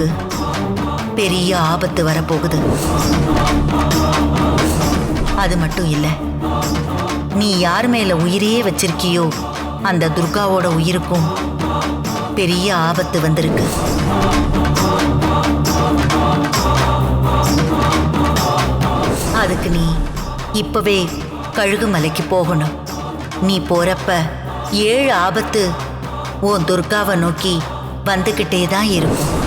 உனக்கு பெரிய ஆபத்து வரப்போகுது. அது மட்டும் இல்லை நீ யார் மேல உயிரையே வச்சிருக்கியோ அந்த துர்காவோட உயிருக்கும் பெரிய ஆபத்து வந்திருக்கு. அதுக்கு நீ இப்பவே கழுகுமலைக்கு போகணும். நீ போறப்ப ஏழு ஆபத்து உன் துர்காவை நோக்கி வந்துக்கிட்டே தான் இருக்கும்.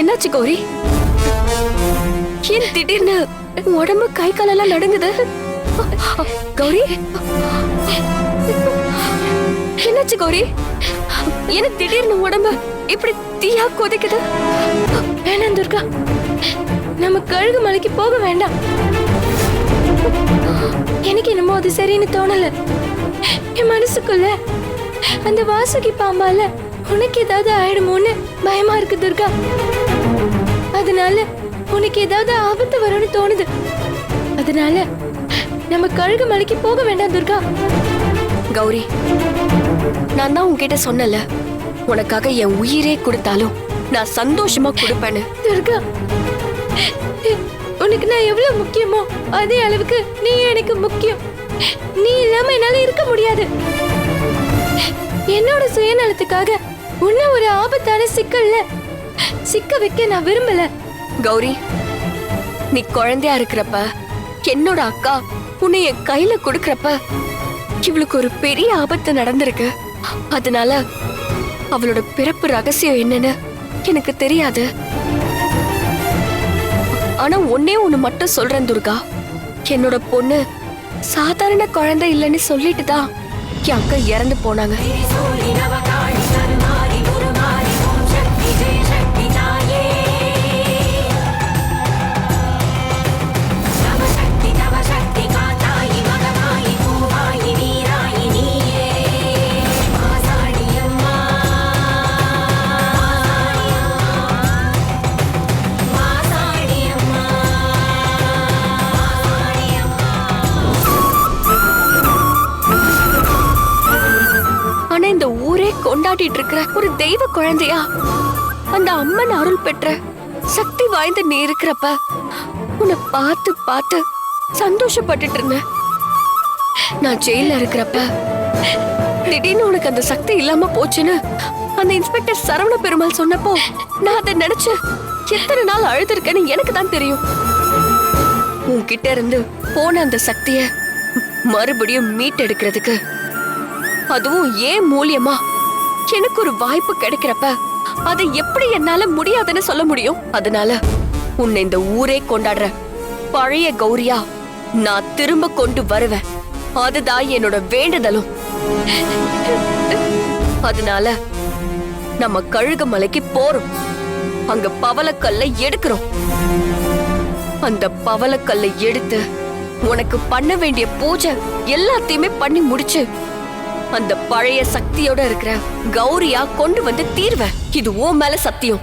என்னாச்சு கௌரி? ஏன் திடீர்னு உடம்பு கை காலெல்லாம் நடுங்குது? கௌரி? என்னாச்சு கௌரி? என்ன திடீர்னு உடம்பு இப்படி தீயா கொதிக்குது. வேணாம் துர்கா. நம்ம கழுகு மலைக்கு போக வேண்டாம். எனக்கு என்னமோ அது சரின்னு தோணல. என் மனசுக்குள்ள அந்த வாசுகி பாம்பால உனக்கு ஏதாவது ஆயிடுமோன்னு பயமா இருக்கு துர்கா. அதனால உனக்கு ஏதாவது ஆபத்து வரும்னு தோணுது. அதனால நம்ம கழுகு மலைக்கு போக வேண்டாம் துர்கா. கௌரி நான் தான் உன்கிட்ட சொன்னல. உனக்காக என் உயிரே கொடுத்தாலும் நான் சந்தோஷமா கொடுப்பேன்னு. துர்கா உனக்கு நான் எவ்வளவு முக்கியமோ அதே அளவுக்கு நீ எனக்கு முக்கியம். நீ இல்லாம என்னால இருக்க முடியாது. என்னோட சுயநலத்துக்காக உன்ன ஒரு ஆபத்தான சிக்கல்ல சிக்க வைக்க நான் விரும்பல. கௌரி நீ குழந்தையா இருக்கிறப்ப என்னோட அக்கா உன்னை என் கையில கொடுக்கறப்ப இவளுக்கு ஒரு பெரிய ஆபத்து நடந்திருக்கு. அதனால அவளோட பிறப்பு ரகசியம் என்னன்னு எனக்கு தெரியாது. ஆனா ஒன்னே ஒண்ணு மட்டும் சொல்றேன் துர்கா. என்னோட பொண்ணு சாதாரண குழந்தை இல்லைன்னு சொல்லிட்டு தான் என் அக்கா இறந்து போனாங்க. கொண்டாடிட்டு இருக்கிற ஒரு தெய்வ குழந்தையா? அந்த அம்மன் அருள் பெற்ற சக்தி வாய்ந்த நீ இருக்கிறப்ப உன்னை பார்த்து பார்த்து சந்தோஷப்பட்டுட்டு இருந்தேன் நான் ஜெயில இருக்கிறப்ப திடீர்னு உனக்கு அந்த சக்தி இல்லாம போச்சுன்னு அந்த இன்ஸ்பெக்டர் சரவண பெருமாள் சொன்னப்போ நான் அதை நினைச்சு எத்தனை நாள் அழுதுருக்கேன்னு எனக்கு தான் தெரியும். உன்கிட்ட இருந்து போன அந்த சக்திய மறுபடியும் மீட் எடுக்கிறதுக்கு அதுவும் ஏன் மூலியமா எனக்கு ஒரு வாய்ப்பு கிடைக்கிறப்ப அதை எப்படி என்னால முடியாதுன்னு சொல்ல முடியும்? அதனால உன்னை இந்த ஊரே கொண்டாடுற பழைய கௌரியா நான் திரும்ப கொண்டு வருவேன். அதுதான் என்னோட வேண்டுதலும். அதனால நம்ம கழுகு மலைக்கு போறோம். அங்க பவளக்கல்ல எடுக்கிறோம். அந்த பவளக்கல்லை எடுத்து உனக்கு பண்ண வேண்டிய பூஜை எல்லாத்தையுமே பண்ணி முடிச்சு அந்த பழைய சக்தியோட இருக்கிற கௌரியா கொண்டு வந்து தீர்வேன். இது ஓ மேல சத்தியம்.